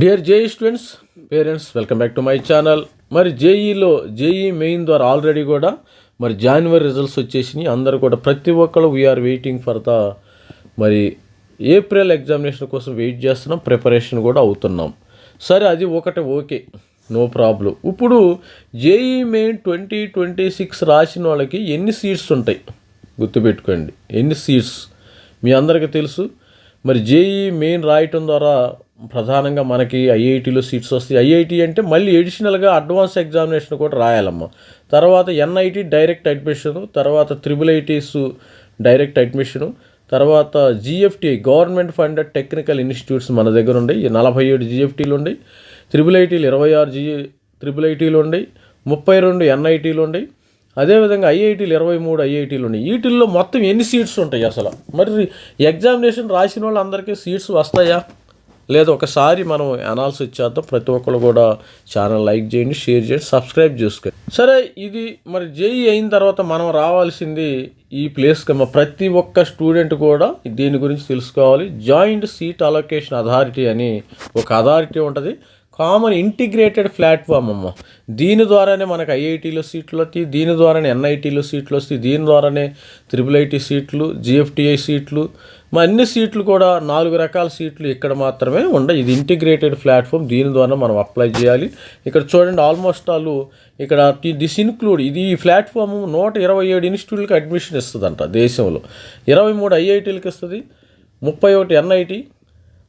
Dear JEE students parents welcome back to my channel మరి జేఈలో JEE main ద్వారా already కూడా మరి జనవరి రిజల్ట్స్ వచ్చేసినాయి. అందరూ కూడా ప్రతి ఒక్కరు we are waiting for the మరి ఏప్రిల్ ఎగ్జామినేషన్ కోసం వెయిట్ చేస్తున్నాం ప్రిపరేషన్ కూడా అవుతున్నాం. సరే అది ఒకటి ఓకే నో ప్రాబ్లం ఇప్పుడు JEE main twenty twenty six రాసిన వాళ్ళకి ఎన్ని సీట్స్ ఉంటాయి? గుర్తుపెట్టుకోండి ఎన్ని సీట్స్ మీ అందరికీ తెలుసు. మరి జేఈ మెయిన్ రాయటం ద్వారా ప్రధానంగా మనకి ఐఐటీలో సీట్స్ వస్తాయి. ఐఐటి అంటే మళ్ళీ ఎడిషనల్గా అడ్వాన్స్ ఎగ్జామినేషన్ కూడా రాయాలమ్మ. తర్వాత ఎన్ఐటి డైరెక్ట్ అడ్మిషన్ తర్వాత త్రిబుల్ ఐటీస్ డైరెక్ట్ అడ్మిషను తర్వాత GFT government funded technical institutes మన దగ్గర ఉన్నాయి ఈ నలభై ఏడు జిఎఫ్టీలు ఉన్నాయి త్రిబుల్ ఐటీలు ఇరవై ఆరు జి త్రిబుల్ ఐటీలు ఉన్నాయి ముప్పై రెండు ఎన్ఐటీలు ఉన్నాయి అదేవిధంగా ఐఐటీలు ఇరవై మూడు ఐఐటీలు ఉన్నాయి వీటిల్లో మొత్తం ఎన్ని సీట్స్ ఉంటాయి అసలు? మరి ఎగ్జామినేషన్ రాసిన వాళ్ళందరికీ సీట్స్ వస్తాయా? లేదా ఒకసారి మనం అనాలిసిస్ చేద్దాం. ప్రతి ఒక్కరు కూడా ఛానల్ లైక్ చేయండి షేర్ చేయండి సబ్స్క్రైబ్ చేసుకోండి. సరే ఇది మరి జేఈ అయిన తర్వాత మనం రావాల్సింది ఈ ప్లేస్కి మా ప్రతి ఒక్క స్టూడెంట్ కూడా దీని గురించి తెలుసుకోవాలి. జాయింట్ సీట్ అలొకేషన్ అథారిటీ అని ఒక అథారిటీ ఉంటుంది. కామన్ ఇంటిగ్రేటెడ్ ప్లాట్ఫామ్ అమ్మ. దీని ద్వారానే మనకు ఐఐటీలో సీట్లు వస్తాయి. దీని ద్వారానే ఎన్ఐటీలో సీట్లు వస్తాయి. దీని ద్వారానే త్రిబుల్ ఐటీ సీట్లు జిఎఫ్టిఐ సీట్లు మా అన్ని సీట్లు కూడా నాలుగు రకాల సీట్లు ఇక్కడ మాత్రమే ఉండవు ఇది ఇంటిగ్రేటెడ్ ప్లాట్ఫామ్ దీని ద్వారా మనం అప్లై చేయాలి. ఇక్కడ చూడండి ఆల్మోస్ట్ ఆల్ ఇక్కడ దిస్ ఇన్క్లూడ్ ఇది ఈ ప్లాట్ఫామ్ నూట ఇరవై ఏడు ఇన్స్టిట్యూట్లకు అడ్మిషన్ ఇస్తుందంట దేశంలో. ఇరవై మూడు ఐఐటీలకు ఇస్తుంది ముప్పై ఒకటి ఎన్ఐటి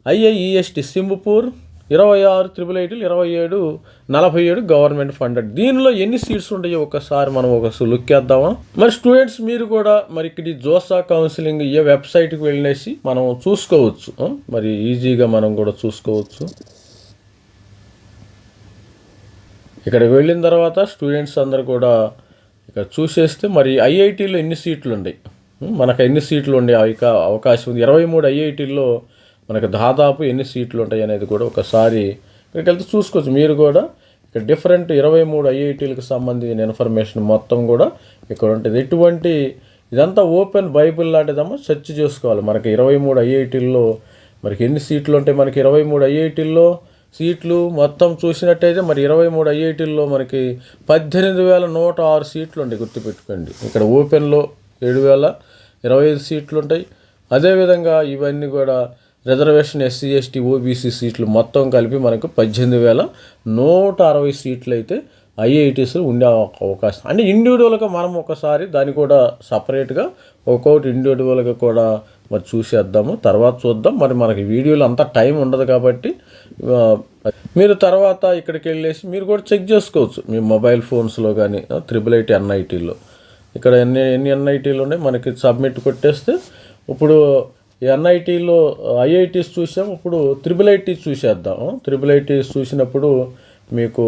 ఐఐఈఎస్టి సింబపూర్ ఇరవై ఆరు త్రిబుల్ ఐటీలు ఇరవై ఏడు నలభై ఏడు గవర్నమెంట్ ఫండెడ్ దీనిలో ఎన్ని సీట్స్ ఉంటాయో ఒకసారి మనం ఒక లుక్ వేద్దామా? మరి స్టూడెంట్స్ మీరు కూడా మరి ఇక్కడ జోసా కౌన్సిలింగ్ ఏ వెబ్సైట్కి వెళ్ళేసి మనం చూసుకోవచ్చు. మరి ఈజీగా మనం కూడా చూసుకోవచ్చు. ఇక్కడికి వెళ్ళిన తర్వాత స్టూడెంట్స్ అందరు కూడా ఇక్కడ చూసేస్తే మరి ఐఐటీలో ఎన్ని సీట్లు ఉన్నాయి మనకు ఎన్ని సీట్లు ఉండే? అవకాశం ఉంది. ఇరవై మూడు ఐఐటీల్లో మనకు దాదాపు ఎన్ని సీట్లు ఉంటాయి అనేది కూడా ఒకసారి ఇక్కడికి వెళ్తే చూసుకోవచ్చు. మీరు కూడా ఇక్కడ డిఫరెంట్ ఇరవై మూడు ఐఐటీలకు సంబంధించిన ఇన్ఫర్మేషన్ మొత్తం కూడా ఇక్కడ ఉంటుంది. ఎటువంటి ఇదంతా ఓపెన్ బైబిల్ లాంటిదమ్మా. సెర్చ్ చేసుకోవాలి. మనకి ఇరవై మూడు ఐఐటీల్లో మనకి ఎన్ని సీట్లు ఉంటాయి మనకి ఇరవై మూడు ఐఐటీల్లో సీట్లు మొత్తం చూసినట్టయితే మరి ఇరవై మూడు ఐఐటీల్లో మనకి పద్దెనిమిది వేల నూట ఆరు సీట్లు ఉంటాయి గుర్తుపెట్టుకోండి. ఇక్కడ ఓపెన్లో ఏడు వేల ఇరవై ఐదు సీట్లు ఉంటాయి. అదేవిధంగా ఇవన్నీ కూడా రిజర్వేషన్ ఎస్సీ ఎస్టీ ఓబీసీ సీట్లు మొత్తం కలిపి మనకు పద్దెనిమిది వేల నూట అరవై సీట్లు అయితే ఐఐటీస్ ఉండే అవకాశం. అంటే ఇండివిజువల్గా మనం ఒకసారి దాన్ని కూడా సపరేట్గా ఒక్కొక్కటి ఇండివిజువల్గా కూడా మరి చూసేద్దాము. తర్వాత చూద్దాం. మరి మనకి వీడియోలో అంత టైం ఉండదు కాబట్టి మీరు తర్వాత ఇక్కడికి వెళ్ళేసి మీరు కూడా చెక్ చేసుకోవచ్చు. మీ మొబైల్ ఫోన్స్లో కానీ త్రిబుల్ ఐటీ ఎన్ఐటీలో ఇక్కడ ఎన్ని ఎన్ని ఎన్ఐటీలు ఉన్నాయి? మనకి సబ్మిట్ కొట్టేస్తే ఇప్పుడు ఎన్ఐటీలో ఐఐటీస్ చూసాం. ఇప్పుడు త్రిబుల్ ఐటీస్ చూసేద్దాం. త్రిబుల్ ఐటీస్ చూసినప్పుడు మీకు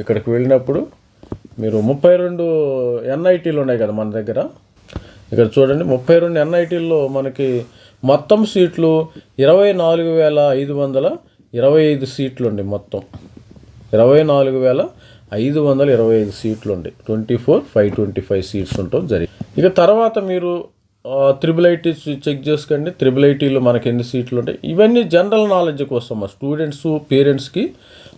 ఇక్కడికి వెళ్ళినప్పుడు మీరు ముప్పై రెండు ఎన్ఐటీలు ఉన్నాయి కదా మన దగ్గర. ఇక్కడ చూడండి ముప్పై రెండు ఎన్ఐటీల్లో మనకి మొత్తం సీట్లు ఇరవై నాలుగు వేల ఐదు వందల ఇరవై ఐదు సీట్లు ఉండి మొత్తం. ఇరవై నాలుగు వేల ఐదు వందల ఇరవై ఐదు సీట్లు ఉండి. Twenty four five twenty five seats ఉండటం జరిగింది. ఇక తర్వాత మీరు త్రిబుల్ ఐటీస్ చెక్ చేసుకోండి. త్రిబుల్ ఐటీలో మనకి ఎన్ని సీట్లు ఉంటాయి? ఇవన్నీ జనరల్ నాలెడ్జ్ కోసం మా స్టూడెంట్స్ పేరెంట్స్కి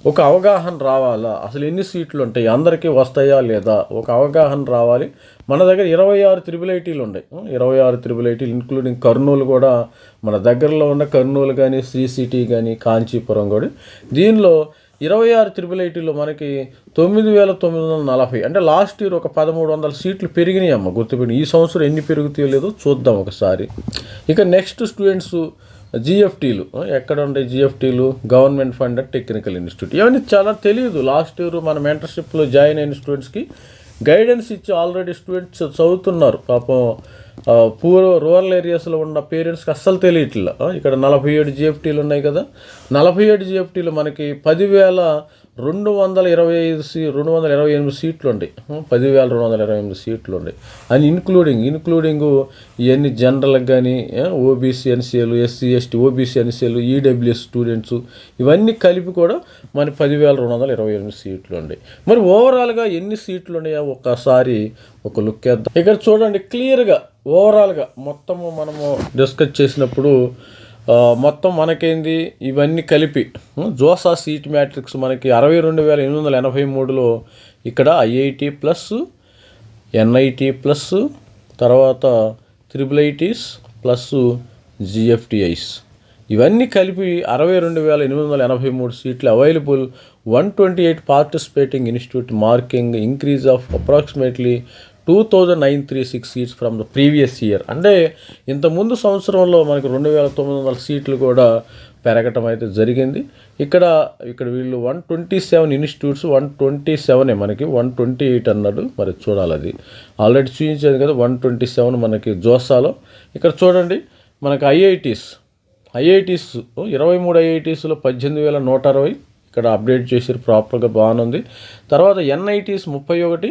ఒక అవగాహన రావాలా? అసలు ఎన్ని సీట్లు ఉంటాయి? అందరికీ వస్తాయా లేదా? ఒక అవగాహన రావాలి. మన దగ్గర ఇరవై ఆరు త్రిబుల్ ఐటీలు ఉన్నాయి ఇరవై ఆరు త్రిబుల్ ఐటీలు ఇంక్లూడింగ్ కర్నూలు కూడా మన దగ్గరలో ఉన్న కర్నూలు కానీ శ్రీ సిటీ కానీ కాంచీపురం కూడా. దీనిలో ఇరవై ఆరు త్రిబుల్ ఐటీలో మనకి తొమ్మిది వేల తొమ్మిది వందల నలభై. అంటే లాస్ట్ ఇయర్ ఒక పదమూడు వందల సీట్లు పెరిగినాయి అమ్మ గుర్తుపెట్టి ఈ సంవత్సరం ఎన్ని పెరుగుతాయో లేదో చూద్దాం ఒకసారి. ఇక నెక్స్ట్ స్టూడెంట్స్ జిఎఫ్టీలు ఎక్కడ ఉంటాయి జిఎఫ్టీలు గవర్నమెంట్ ఫండెడ్ టెక్నికల్ ఇన్స్టిట్యూట్ ఇవన్నీ చాలా తెలియదు. లాస్ట్ ఇయర్ మన మెంటర్షిప్లో జాయిన్ అయిన స్టూడెంట్స్కి గైడెన్స్ ఇచ్చి ఆల్రెడీ స్టూడెంట్స్ చదువుతున్నారు. పాపం పూర్వ రూరల్ ఏరియాస్లో ఉన్న పేరెంట్స్కి అస్సలు తెలియట్లా. ఇక్కడ నలభై ఏడు జిఎఫ్టీలు ఉన్నాయి కదా. నలభై ఏడు జిఎఫ్టీలు మనకి పదివేల రెండు వందల ఇరవై ఐదు సీ రెండు వందల ఇరవై ఎనిమిది సీట్లు ఉండే పదివేల రెండు వందల ఇరవై ఎనిమిది సీట్లు ఉండే అని ఇన్క్లూడింగ్ ఇన్క్లూడింగ్ ఇవన్నీ జనరల్కి కానీ OBC NCL SC ST OBC NCL EWS students ఇవన్నీ కలిపి కూడా మన పదివేల రెండు వందల ఇరవై ఎనిమిది సీట్లు ఉండే మరి ఓవరాల్గా ఎన్ని సీట్లు ఉన్నాయో ఒక్కసారి ఒక లుక్ వేద్దాం. ఇక్కడ చూడండి క్లియర్గా ఓవరాల్గా మొత్తము మనము డిస్కస్ చేసినప్పుడు మొత్తం మనకేంది? ఇవన్నీ కలిపి జోసా సీట్ మ్యాట్రిక్స్ మనకి అరవై రెండు వేల ఎనిమిది వందల ఎనభై మూడులో ఇక్కడ ఐఐటి ప్లస్ ఎన్ఐటి ప్లస్ తర్వాత త్రిబుల్ ఐటీస్ ప్లస్ జిఎఫ్టిఐస్. ఇవన్నీ కలిపి అరవై రెండు వేల ఎనిమిది వందల ఎనభై మూడు సీట్లు available. One twenty eight participating institute marking increase of approximately two thousand nine three six seats from the previous year అంటే ఇంతకుముందు సంవత్సరంలో మనకు రెండు వేల తొమ్మిది వందల సీట్లు కూడా పెరగటం అయితే జరిగింది. ఇక్కడ ఇక్కడ వీళ్ళు one twenty seven institutes one twenty సెవెనే మనకి వన్ ట్వంటీ ఎయిట్ అన్నాడు. మరి చూడాలి అది. ఆల్రెడీ చూపించాను కదా వన్ ట్వంటీ సెవెన్ మనకి జోసాలో. ఇక్కడ చూడండి మనకి ఐఐటీస్ ఐఐటీస్ ఇరవై మూడు ఐఐటీస్లో పద్దెనిమిది వేల నూట అరవై. ఇక్కడ అప్డేట్ చేసి ప్రాపర్గా బాగుంది. తర్వాత ఎన్ఐటీస్ ముప్పై ఒకటి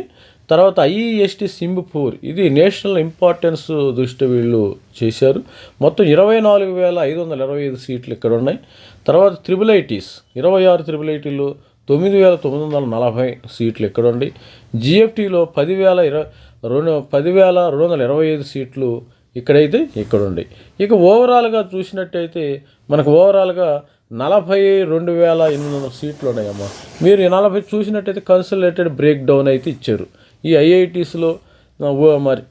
తర్వాత ఐఈఎస్టీ సింబపూర్ ఇది నేషనల్ ఇంపార్టెన్స్ దృష్టి వీళ్ళు చేశారు. మొత్తం ఇరవై నాలుగు వేల ఐదు వందల ఇరవై ఐదు సీట్లు ఇక్కడ ఉన్నాయి. తర్వాత త్రిబుల్ ఐటీస్. ఇరవై ఆరు త్రిబుల్ ఐటీలు తొమ్మిది వేల తొమ్మిది వందల నలభై సీట్లు ఇక్కడ ఉండి. జిఎఫ్టీలో పదివేల ఇరవై రెండు పదివేల రెండు వందల ఇరవై ఐదు సీట్లు ఇక్కడైతే ఇక్కడ ఉండి. ఇక ఓవరాల్గా చూసినట్టయితే మనకు ఓవరాల్గా నలభై రెండు వేల ఎనిమిది వందల సీట్లు ఉన్నాయమ్మా. మీరు నలభై చూసినట్టయితే కన్సల్టేటెడ్ బ్రేక్ డౌన్ అయితే ఇచ్చారు. ఈ ఐఐటీస్లో మరి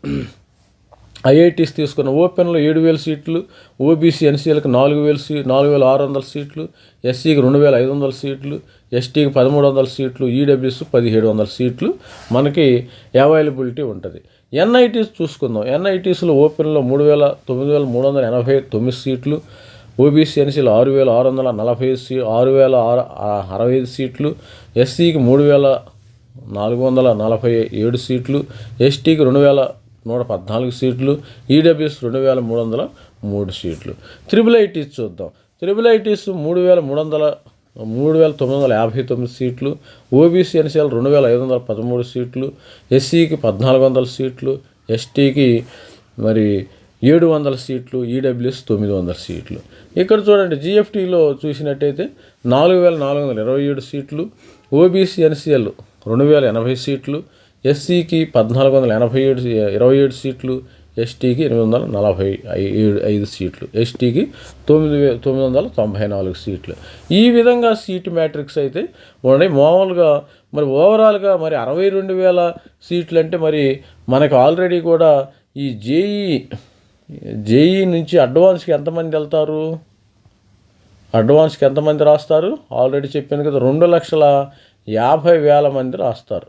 ఐఐటీస్ తీసుకున్న ఓపెన్లో ఏడు వేల సీట్లు ఓబీసీ ఎన్సీఎల్కి నాలుగు వేల సీ నాలుగు వేల ఆరు వందల సీట్లు ఎస్సీకి రెండు వేల ఐదు వందల సీట్లు ఎస్టీకి పదమూడు వందల సీట్లు ఈడబ్ల్యూఎస్ పదిహేడు వందల సీట్లు మనకి అవైలబిలిటీ ఉంటుంది. ఎన్ఐటీస్ చూసుకుందాం. ఎన్ఐటీస్లో ఓపెన్లో మూడు వేల తొమ్మిది వేల మూడు వందల ఎనభై తొమ్మిది సీట్లు ఓబీసీ ఎన్సీలు ఆరు వేల ఆరు వందల నలభై ఐదు సీ ఆరు వేల ఆరు అరవై ఐదు సీట్లు ఎస్సీకి మూడు వేల నాలుగు వందల నలభై ఏడు సీట్లు ఎస్టీకి రెండు వేల నూట పద్నాలుగు సీట్లు ఈడబ్ల్యూఎస్ రెండు వేల మూడు వందల మూడు సీట్లు. త్రిబుల్ ఐటీస్ చూద్దాం. త్రిబుల్ ఐటీస్ మూడు వేల మూడు వందల మూడు వేల తొమ్మిది వందల యాభై తొమ్మిది సీట్లు ఓబీసీ ఎన్సీఎల్ రెండు వేల ఐదు వందల పదమూడు సీట్లు ఎస్సీకి పద్నాలుగు వందల సీట్లు ఎస్టీకి మరి ఏడు వందల సీట్లు ఈడబ్ల్యూఎస్ తొమ్మిది వందల సీట్లు. ఇక్కడ చూడండి జిఎఫ్టీలో చూసినట్టయితే నాలుగు వేల నాలుగు వందల ఇరవై ఏడు సీట్లు ఓబీసీ ఎన్సీఎల్ రెండు వేల ఎనభై సీట్లు ఎస్సీకి పద్నాలుగు వందల ఎనభై ఏడు ఇరవై ఏడు సీట్లు ఎస్టీకి ఎనిమిది వందల నలభై ఏడు ఐదు సీట్లు ఎస్టీకి తొమ్మిది వే తొమ్మిది వందల తొంభై నాలుగు సీట్లు. ఈ విధంగా సీట్ మ్యాట్రిక్స్ అయితే ఉన్నాయి మామూలుగా మరి ఓవరాల్గా మరి అరవై రెండు వేల సీట్లు అంటే మరి మనకు ఆల్రెడీ కూడా ఈ జేఈ జేఈ నుంచి అడ్వాన్స్కి ఎంతమంది వెళ్తారు? అడ్వాన్స్కి ఎంతమంది రాస్తారు? ఆల్రెడీ చెప్పాను కదా రెండు లక్షల యాభై వేల మంది రాస్తారు.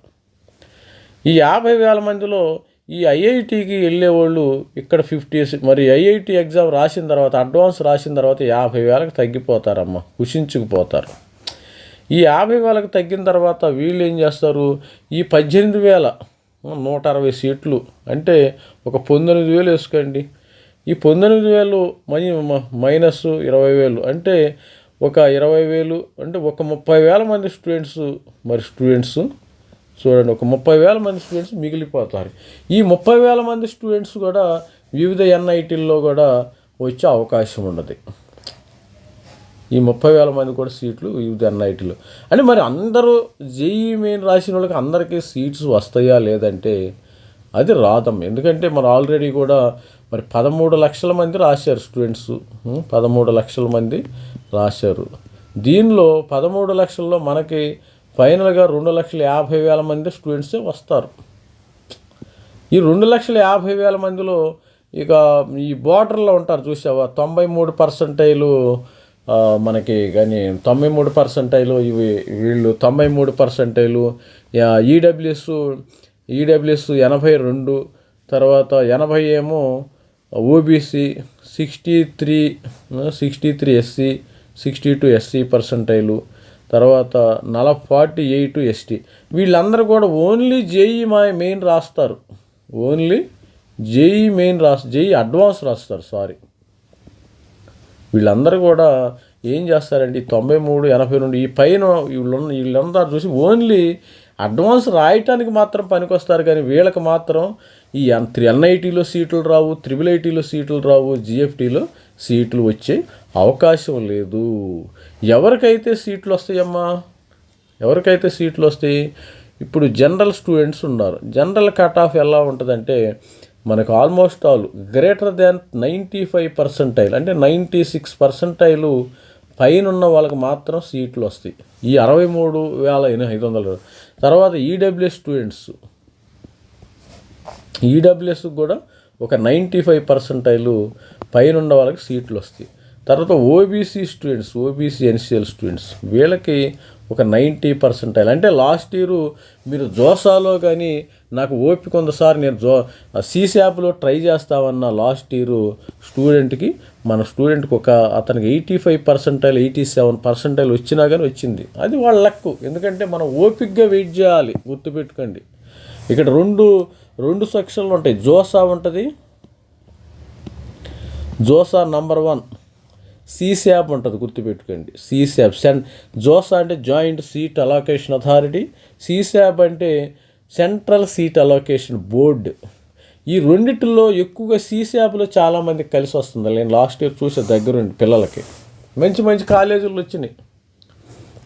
ఈ యాభై వేల మందిలో ఈ ఐఐటికి వెళ్ళే వాళ్ళు ఇక్కడ ఫిఫ్టీ మరి ఐఐటి ఎగ్జామ్ రాసిన తర్వాత అడ్వాన్స్ రాసిన తర్వాత యాభై వేలకు తగ్గిపోతారమ్మా కుషించుకుపోతారు ఈ యాభై వేలకు తగ్గిన తర్వాత వీళ్ళు ఏం చేస్తారు? ఈ పద్దెనిమిది వేల నూట అరవై సీట్లు అంటే ఒక పంతొమ్మిది వేలు వేసుకోండి. ఈ పంతొమ్మిది వేలు మై మైనస్ ఇరవై వేలు అంటే ఒక ఇరవై వేలు అంటే ఒక ముప్పై వేల మంది స్టూడెంట్స్ మరి స్టూడెంట్స్ చూడండి ఒక ముప్పై వేల మంది స్టూడెంట్స్ మిగిలిపోతారు. ఈ ముప్పై వేల మంది స్టూడెంట్స్ కూడా వివిధ ఎన్ఐటీల్లో కూడా వచ్చే అవకాశం ఉన్నది. ఈ ముప్పై వేల మంది కూడా సీట్లు వివిధ ఎన్ఐటీలు. అంటే మరి అందరూ జేఈ మెయిన్ రాసిన వాళ్ళకి అందరికీ సీట్స్ వస్తాయా లేదంటే అది రాదమ్మ. ఎందుకంటే మరి ఆల్రెడీ కూడా మరి పదమూడు లక్షల మంది రాశారు స్టూడెంట్స్ పదమూడు లక్షల మంది రాశారు. దీనిలో పదమూడు లక్షల్లో మనకి ఫైనల్గా రెండు లక్షల యాభై వేల మంది స్టూడెంట్సే వస్తారు. ఈ రెండు లక్షల యాభై వేల మందిలో ఇక ఈ బోర్డర్లో ఉంటారు చూసావా? తొంభై మూడు పర్సెంటైలు మనకి కానీ తొంభై మూడు పర్సెంటైలు ఇవి వీళ్ళు తొంభై మూడు పర్సెంటైలు ఈడబ్ల్యూఎస్ ఈడబ్ల్యూఎస్ ఎనభై రెండు తర్వాత ఎనభై ఏమో OBC sixty three sixty three SC sixty two SC percentile తర్వాత నల ఫార్టీ ఎయిట్ ఎస్టీ. వీళ్ళందరూ కూడా ఓన్లీ జేఈ మా మెయిన్ రాస్తారు. ఓన్లీ జేఈ మెయిన్ రాస్ జేఈ అడ్వాన్స్ రాస్తారు సారీ. వీళ్ళందరూ కూడా ఏం చేస్తారండి? తొంభై మూడు ఎనభై రెండు ఈ పైన వీళ్ళు వీళ్ళందరూ చూసి ఓన్లీ అడ్వాన్స్ రాయటానికి మాత్రం పనికొస్తారు కానీ వీళ్ళకి మాత్రం ఈ త్రీ ఎన్ఐటీలో సీట్లు రావు త్రిబుల్ ఐటీలో సీట్లు రావు జిఎఫ్టీలో సీట్లు వచ్చే అవకాశం లేదు. ఎవరికైతే సీట్లు వస్తాయమ్మా? ఎవరికైతే సీట్లు వస్తాయి? ఇప్పుడు జనరల్ స్టూడెంట్స్ ఉన్నారు. జనరల్ కట్ ఆఫ్ ఎలా ఉంటుందంటే మనకు almost all greater than ninety five percentile అంటే నైంటీ సిక్స్ పర్సెంటైలు పైన ఉన్న వాళ్ళకి మాత్రం సీట్లు వస్తాయి. ఈ అరవై మూడు వేల ఎనిమిది ఐదు వందలు. తర్వాత ఈడబ్ల్యూఎస్ స్టూడెంట్స్ ఈడబ్ల్యూఎస్ కూడా ఒక నైంటీ ఫైవ్ పర్సెంటైలు పైన ఉన్న వాళ్ళకి సీట్లు వస్తాయి. తర్వాత OBC students OBC NCL students వీళ్ళకి ఒక నైంటీ పర్సెంటైల్ అంటే లాస్ట్ ఇయర్ మీరు జోసాలో కానీ నాకు ఓపిక ఉందసారి సార్ నేను జో సీసాప్లో ట్రై చేస్తామన్న లాస్ట్ ఇయర్ స్టూడెంట్కి మన స్టూడెంట్కి ఒక అతనికి eighty five percentile eighty seven percentile వచ్చినా కానీ వచ్చింది. అది వాళ్ళ లక్ ఎందుకంటే మనం ఓపిక్గా వెయిట్ చేయాలి గుర్తుపెట్టుకోండి. ఇక్కడ రెండు రెండు సెక్షన్లు ఉంటాయి. జోసా ఉంటుంది జోసా నంబర్ వన్. సీశాప్ ఉంటుంది గుర్తుపెట్టుకోండి. సీశాప్ సెన్ జోసా అంటే joint seat allocation authority. CSAB అంటే సెంట్రల్ సీట్ అలోకేషన్ బోర్డు. ఈ రెండిటిలో ఎక్కువగా సీశాప్లో చాలామందికి కలిసి వస్తుంది. నేను లాస్ట్ ఇయర్ చూసే దగ్గరుండి పిల్లలకి. మంచి మంచి కాలేజీలు వచ్చినాయి.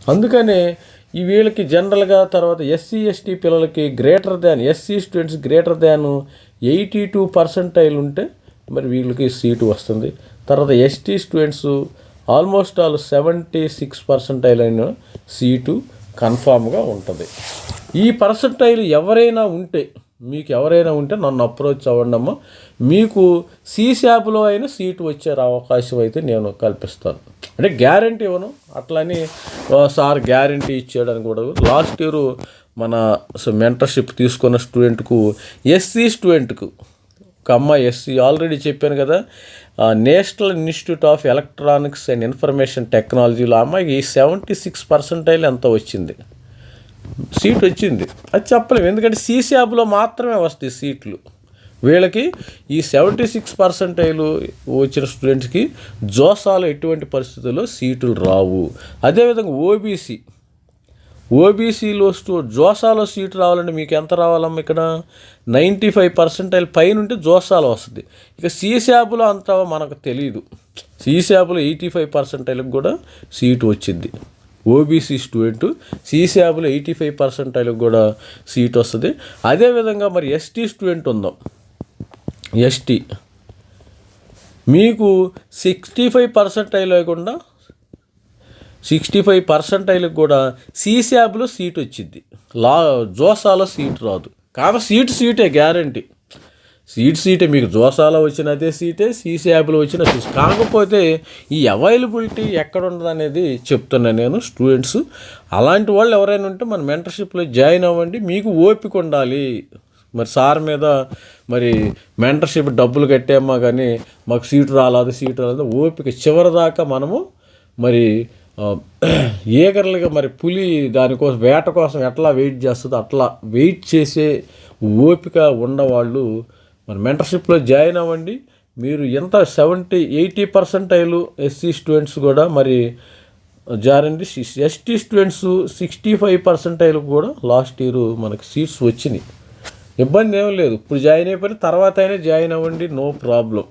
అందుకనే ఈ వీళ్ళకి జనరల్గా తర్వాత ఎస్సీ ఎస్టీ పిల్లలకి greater than SC students greater than eighty two percentile ఉంటే మరి వీళ్ళకి సీటు వస్తుంది. తర్వాత ST students almost all seventy six percentile అయిన సీటు కన్ఫామ్గా ఉంటుంది. ఈ పర్సెంటైల్ ఎవరైనా ఉంటే మీకు ఎవరైనా ఉంటే నన్ను అప్రోచ్ అవ్వండి మీకు మీకు సీశాప్లో అయినా సీటు వచ్చే అవకాశం అయితే నేను కల్పిస్తాను. అంటే గ్యారంటీ ఇవ్వను. అట్లని సార్ గ్యారంటీ ఇచ్చేయడానికి కూడా లాస్ట్ ఇయర్ మన మెంటర్షిప్ తీసుకున్న స్టూడెంట్కు ఎస్సీ స్టూడెంట్కు ఒక అమ్మాయి ఎస్సీ ఆల్రెడీ చెప్పాను కదా national institute of electronics and information టెక్నాలజీలో అమ్మాయికి సెవెంటీ సిక్స్ పర్సెంటైల్ ఎంత వచ్చింది? సీట్ వచ్చింది. అది చెప్పలేము ఎందుకంటే సీసీఆబ్లో మాత్రమే వస్తాయి సీట్లు. వీళ్ళకి ఈ సెవెంటీ సిక్స్ పర్సెంటైలు వచ్చిన స్టూడెంట్స్కి జోసాలో ఎటువంటి పరిస్థితుల్లో సీట్లు రావు. అదేవిధంగా ఓబీసీ ఓబీసీలో వస్తూ జోసాలో సీటు రావాలంటే మీకు ఎంత రావాలమ్మా ఇక్కడ? నైంటీ ఫైవ్ పర్సెంటైల్ పైన ఉంటే జోసాలో వస్తుంది. ఇక సీశాపులో అంత మనకు తెలియదు సీశాపులో ఎయిటీ ఫైవ్ పర్సెంటైల్కి కూడా సీటు వచ్చింది. ఓబీసీ స్టూడెంట్ సీశాపులో ఎయిటీ ఫైవ్ పర్సెంటైల్కి కూడా సీట్ వస్తుంది. అదేవిధంగా మరి ఎస్టీ స్టూడెంట్ ఉందాం. ఎస్టీ. మీకు సిక్స్టీ ఫైవ్ పర్సెంటైల్ లేకుండా సిక్స్టీ ఫైవ్ పర్సెంటైల్కి కూడా సీశాబ్లో సీట్ వచ్చింది. లా జోసాలో సీట్ రాదు. కాదు సీట్ సీటే గ్యారంటీ. సీట్ సీటే మీకు జోసాలో వచ్చిన అదే సీటే సీశాబ్లో వచ్చిన సీట్. కాకపోతే ఈ అవైలబిలిటీ ఎక్కడ ఉండదు అనేది చెప్తున్నాను నేను స్టూడెంట్స్. అలాంటి వాళ్ళు ఎవరైనా ఉంటే మన మెంటర్షిప్లో జాయిన్ అవ్వండి. మీకు ఓపిక ఉండాలి. మరి సార్ మీద మరి మెంటర్షిప్ డబ్బులు కట్టామా కానీ మాకు సీటు రాలేదు సీటు రాలేదు ఓపిక చివరిదాకా మనము మరి ఈగర్లుగా మరి పులి దానికోసం వేట కోసం ఎట్లా వెయిట్ చేస్తుందో అట్లా వెయిట్ చేసే ఓపిక ఉన్నవాళ్ళు మరి మెంటర్షిప్లో జాయిన్ అవ్వండి. మీరు ఎంత seventy eighty percentile SC students కూడా మరి జారండి. ST students sixty five percentile కూడా లాస్ట్ ఇయర్ మనకి సీట్స్ వచ్చినాయి. ఇబ్బంది ఏం లేదు. ఇప్పుడు జాయిన్ అయిపోయిన తర్వాత అయినా జాయిన్ అవ్వండి. No problem.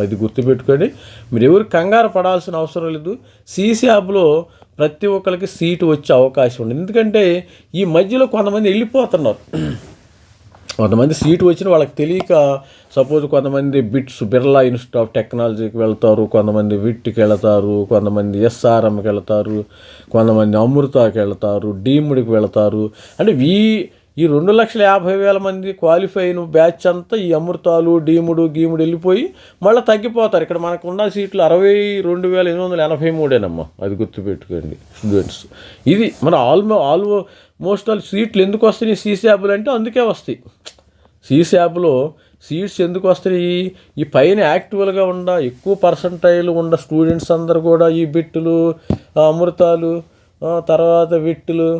అది గుర్తుపెట్టుకోండి. మీరు ఎవరు కంగారు పడాల్సిన అవసరం లేదు. సీసీ యాప్లో ప్రతి ఒక్కరికి సీటు వచ్చే అవకాశం ఉంది. ఎందుకంటే ఈ మధ్యలో కొంతమంది వెళ్ళిపోతున్నారు. కొంతమంది సీటు వచ్చిన వాళ్ళకి తెలియక సపోజ్ కొంతమంది బిట్స్ బిర్లా ఇన్స్టిట్యూట్ ఆఫ్ టెక్నాలజీకి వెళ్తారు కొంతమంది విట్కి వెళతారు కొంతమంది ఎస్ఆర్ఎంకి వెళ్తారు కొంతమంది అమృతాకి వెళ్తారు డీముడికి వెళ్తారు. అంటే ఈ ఈ రెండు లక్షల యాభై వేల మంది క్వాలిఫై అయిన బ్యాచ్ అంతా ఈ అమృతాలు డీముడు గీముడు వెళ్ళిపోయి మళ్ళీ తగ్గిపోతారు. ఇక్కడ మనకు ఉన్న సీట్లు అరవై రెండు వేల ఎనిమిది వందల ఎనభై మూడేనమ్మా. అది గుర్తుపెట్టుకోండి స్టూడెంట్స్ ఇది మన ఆల్మో ఆల్మో మోస్ట్ ఆల్ సీట్లు ఎందుకు వస్తాయి సీసీ యాప్లు అంటే అందుకే వస్తాయి. సీసీ యాప్లో సీట్స్ ఎందుకు వస్తాయి ఈ పైన యాక్టివల్గా ఉండ ఎక్కువ పర్సంటైల్ ఉన్న స్టూడెంట్స్ అందరు కూడా ఈ బిట్టులు అమృతాలు తర్వాత విట్టులు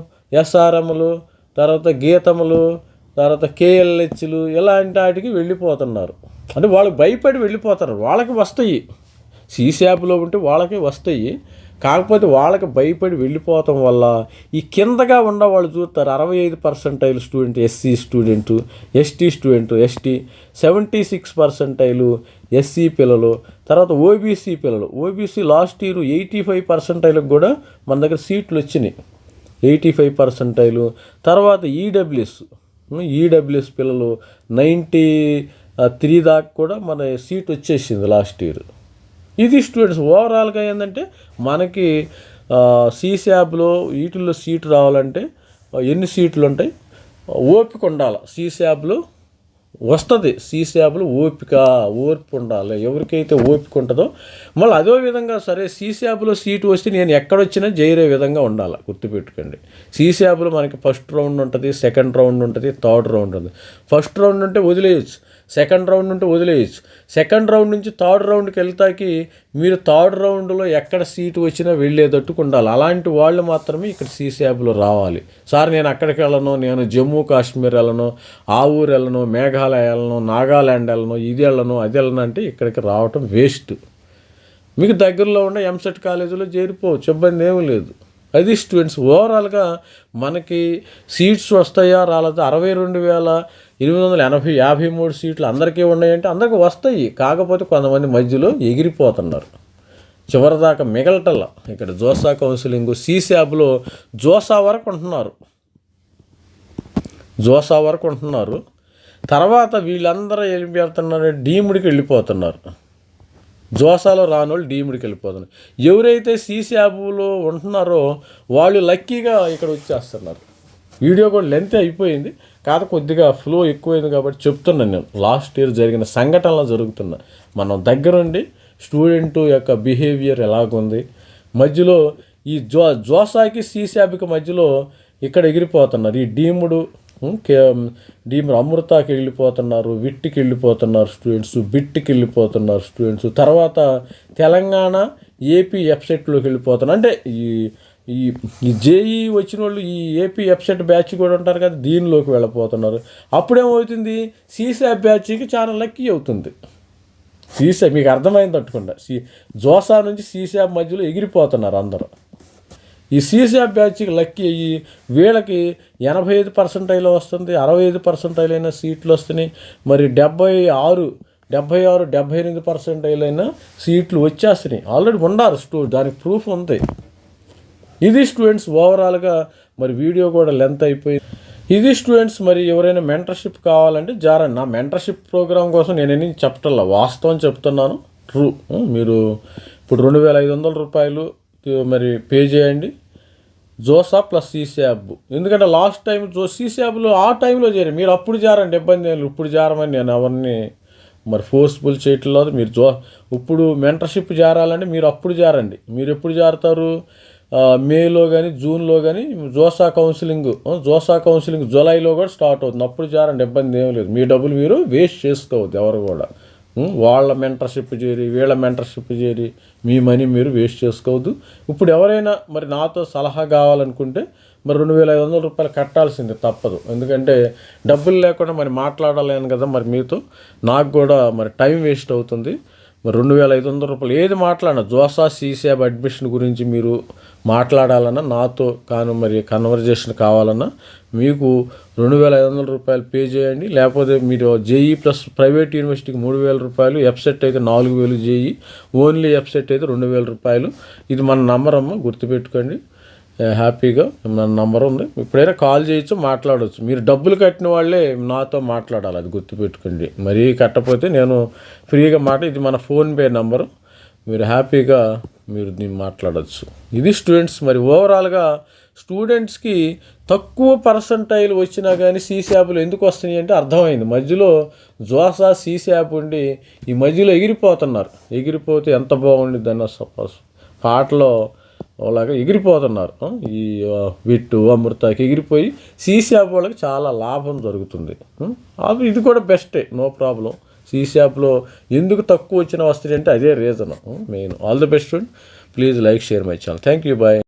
ఎస్ఆర్ఎంలు తర్వాత గీతములు తర్వాత కేఎల్హెచ్లు ఇలాంటి వాటికి వెళ్ళిపోతున్నారు. అంటే వాళ్ళు భయపడి వెళ్ళిపోతారు. వాళ్ళకి వస్తాయి. సీ యాప్లో ఉంటే వాళ్ళకి వస్తాయి. కాకపోతే వాళ్ళకి భయపడి వెళ్ళిపోవటం వల్ల ఈ కిందగా ఉన్న వాళ్ళు చూస్తారు. అరవై ఐదు percentile student SC student ST student ST seventy six percentile SC పిల్లలు తర్వాత ఓబీసీ పిల్లలు. OBC last year eighty five పర్సెంటైలకు కూడా మన దగ్గర సీట్లు వచ్చినాయి. Eighty five percentile. తర్వాత ఈడబ్ల్యూఎస్ ఈడబ్ల్యూఎస్ పిల్లలు నైంటీ త్రీ దాకా కూడా మన సీట్ వచ్చేసింది లాస్ట్ ఇయర్. ఇది స్టూడెంట్స్ ఓవరాల్గా ఏంటంటే మనకి సీశాబ్లో వీటిల్లో సీటు రావాలంటే ఎన్ని సీట్లు ఉంటాయి? ఓపిక ఉండాలి. సీశాబ్లో వస్తుంది. సీశాబ్లో ఓపిక ఓర్పు ఉండాలి. ఎవరికైతే ఓపిక ఉంటుందో మళ్ళీ అదే విధంగా సరే సీశాబ్లో సీటు వస్తే నేను ఎక్కడొచ్చినా జైరే విధంగా ఉండాలి. గుర్తుపెట్టుకోండి. సీశాబ్లో మనకి ఫస్ట్ రౌండ్ ఉంటుంది సెకండ్ రౌండ్ ఉంటుంది థర్డ్ రౌండ్ ఉంటుంది. ఫస్ట్ రౌండ్ ఉంటే వదిలేయచ్చు. సెకండ్ రౌండ్ ఉంటే వదిలేయచ్చు. సెకండ్ రౌండ్ నుంచి థర్డ్ రౌండ్కి వెళ్తాకి మీరు థర్డ్ రౌండ్లో ఎక్కడ సీటు వచ్చినా వెళ్ళేటట్టుకు ఉండాలి. అలాంటి వాళ్ళు మాత్రమే ఇక్కడ సీసాబ్లో రావాలి. సార్ నేను అక్కడికి వెళ్ళను నేను జమ్మూ కాశ్మీర్ వెళ్ళను ఆ ఊరు వెళ్ళను మేఘాలయ వెళ్ళను నాగాల్యాండ్ వెళ్ళను ఇది వెళ్ళను అది వెళ్ళను అంటే ఇక్కడికి రావటం వేస్ట్ మీకు దగ్గరలో ఉన్న ఎంసెట్ కాలేజీలో చేరిపోవచ్చు ఇబ్బంది ఏమీ లేదు. అది స్టూడెంట్స్ ఓవరాల్గా మనకి సీట్స్ వస్తాయా రాలేదా? అరవై రెండు వేల ఎనిమిది వందల ఎనభై యాభై మూడు సీట్లు అందరికీ ఉన్నాయంటే అందరికీ వస్తాయి. కాకపోతే కొంతమంది మధ్యలో ఎగిరిపోతున్నారు. చివరిదాకా మిగలటల్లా ఇక్కడ జోసా కౌన్సిలింగ్ సీసాబ్లో జోసా వరకు ఉంటున్నారు. జోసా వరకు ఉంటున్నారు. తర్వాత వీళ్ళందరూ ఏం వెళ్తున్నారు డీముడికి వెళ్ళిపోతున్నారు. జోసాలో రానోళ్ళు డీముడికి వెళ్ళిపోతున్నారు. ఎవరైతే సీశాబులో ఉంటున్నారో వాళ్ళు లక్కీగా ఇక్కడ వచ్చేస్తున్నారు. వీడియో కూడా లెంత్ అయిపోయింది. కాదు కొద్దిగా ఫ్లో ఎక్కువైంది కాబట్టి చెప్తున్నాను నేను. లాస్ట్ ఇయర్ జరిగిన సంఘటనలు జరుగుతున్నా. మనం దగ్గరుండి స్టూడెంట్ యొక్క బిహేవియర్ ఎలాగుంది? మధ్యలో ఈ జో జోసాకి సీసాబికి మధ్యలో ఇక్కడ ఎగిరిపోతున్నారు. ఈ డీముడు కే డీముడు అమృతాకి వెళ్ళిపోతున్నారు విట్టికి వెళ్ళిపోతున్నారు స్టూడెంట్స్ బిట్టికి వెళ్ళిపోతున్నారు స్టూడెంట్స్ తర్వాత తెలంగాణ ఏపీ వెబ్సైట్లోకి వెళ్ళిపోతున్నారు. అంటే ఈ ఈ ఈ జేఈ వచ్చిన వాళ్ళు ఈ ఏపీ ఎఫ్సెట్ బ్యాచ్ కూడా ఉంటారు కదా దీనిలోకి వెళ్ళిపోతున్నారు అప్పుడేమవుతుంది సీసా బ్యాచ్కి చాలా లక్కీ అవుతుంది. సీసా మీకు అర్థమైంది తట్టుకుండా సీ జోసా నుంచి సీసా మధ్యలో ఎగిరిపోతున్నారు అందరూ. ఈ సీసా బ్యాచ్కి లక్కీ అయ్యి వీళ్ళకి ఎనభై ఐదు పర్సెంటైల్ వస్తుంది అరవై ఐదు పర్సెంటైల్ అయినా సీట్లు వస్తున్నాయి. మరి డెబ్బై ఆరు డెబ్బై ఆరు డెబ్బై ఎనిమిది పర్సెంటైల్ అయినా సీట్లు వచ్చేస్తున్నాయి. ఆల్రెడీ ఉన్నారు స్టూ దానికి ప్రూఫ్ ఉంది. ఇది స్టూడెంట్స్ ఓవరాల్గా మరి వీడియో కూడా లెంత్ అయిపోయి ఇది స్టూడెంట్స్ మరి ఎవరైనా మెంటర్షిప్ కావాలంటే జారండి నా మెంటర్షిప్ ప్రోగ్రామ్ కోసం నేను చెప్పటల్లా వాస్తవం చెప్తున్నాను. ట్రూ. మీరు ఇప్పుడు రెండు వేల ఐదు వందల రూపాయలు మరి పే చేయండి. జోసా ప్లస్ సీసాబ్. ఎందుకంటే లాస్ట్ టైం జో సీసాబ్లో ఆ టైంలో చేరండి మీరు అప్పుడు చేరండి ఇబ్బంది లేదు. ఇప్పుడు చేరమని నేను ఎవరిని మరి ఫోర్స్ఫుల్ చేయట్లేదు మీరు జో ఇప్పుడు మెంటర్షిప్ చేరాలంటే మీరు అప్పుడు చేరండి మీరు ఎప్పుడు చేరతారు మేలో కానీ జూన్లో కానీ జోసా కౌన్సిలింగ్ జోసా కౌన్సిలింగ్ జూలైలో కూడా స్టార్ట్ అవుతుంది. అప్పుడు చేరండి ఇబ్బంది ఏం లేదు. మీ డబ్బులు మీరు వేస్ట్ చేసుకోవద్దు ఎవరు కూడా. వాళ్ళ మెంటర్షిప్ చేరి వీళ్ళ మెంటర్షిప్ చేరి మీ మనీ మీరు వేస్ట్ చేసుకోవద్దు. ఇప్పుడు ఎవరైనా మరి నాతో సలహా కావాలనుకుంటే మరి రెండు వేల ఐదు వందల రూపాయలు కట్టాల్సిందే తప్పదు. ఎందుకంటే డబ్బులు లేకుండా మరి మాట్లాడలేను కదా మరి మీతో. నాకు కూడా మరి టైం వేస్ట్ అవుతుంది. రెండు వేల ఐదు వందల రూపాయలు ఏది మాట్లాడినా జోసా సీసాబ్ అడ్మిషన్ గురించి మీరు మాట్లాడాలన్నా నాతో కాను మరి కన్వర్జేషన్ కావాలన్నా మీకు రెండు వేల ఐదు వందల రూపాయలు పే చేయండి. లేకపోతే మీరు జేఈ ప్లస్ ప్రైవేట్ యూనివర్సిటీకి మూడు వేల రూపాయలు ఎఫ్సెట్ అయితే నాలుగు వేలు జేఈ ఓన్లీ ఎఫ్సెట్ అయితే రెండు వేల రూపాయలు. ఇది మన నంబర్ అమ్మ గుర్తుపెట్టుకోండి. హ్యాపీగా మన నంబర్ ఉంది. ఎప్పుడైనా కాల్ చేయొచ్చు మాట్లాడవచ్చు మీరు డబ్బులు కట్టిన వాళ్ళే నాతో మాట్లాడాలి అది గుర్తుపెట్టుకోండి. మరీ కట్టకపోతే నేను ఫ్రీగా మాట ఇది మన ఫోన్పే నంబరు. మీరు హ్యాపీగా మీరు దీన్ని మాట్లాడవచ్చు ఇది స్టూడెంట్స్ మరి ఓవరాల్గా స్టూడెంట్స్కి తక్కువ పర్సంటైల్ వచ్చినా కానీ సీసాపులు ఎందుకు వస్తున్నాయి అంటే అర్థమైంది. మధ్యలో జోసా సీసాప్ ఉండి ఈ మధ్యలో ఎగిరిపోతున్నారు. ఎగిరిపోతే ఎంత బాగుండిద్ది అన్న సపోజ్ పాటలో అలాగా ఎగిరిపోతున్నారు. ఈ విట్టు అమృతకి ఎగిరిపోయి సీసాప్ వాళ్ళకి చాలా లాభం జరుగుతుంది. ఆ, ఇది కూడా బెస్టే నో ప్రాబ్లం. సీ షాప్లో ఎందుకు తక్కువ వచ్చిన వస్తుంది అంటే అదే reason. Main. All the best please like share my channel. Thank you bye.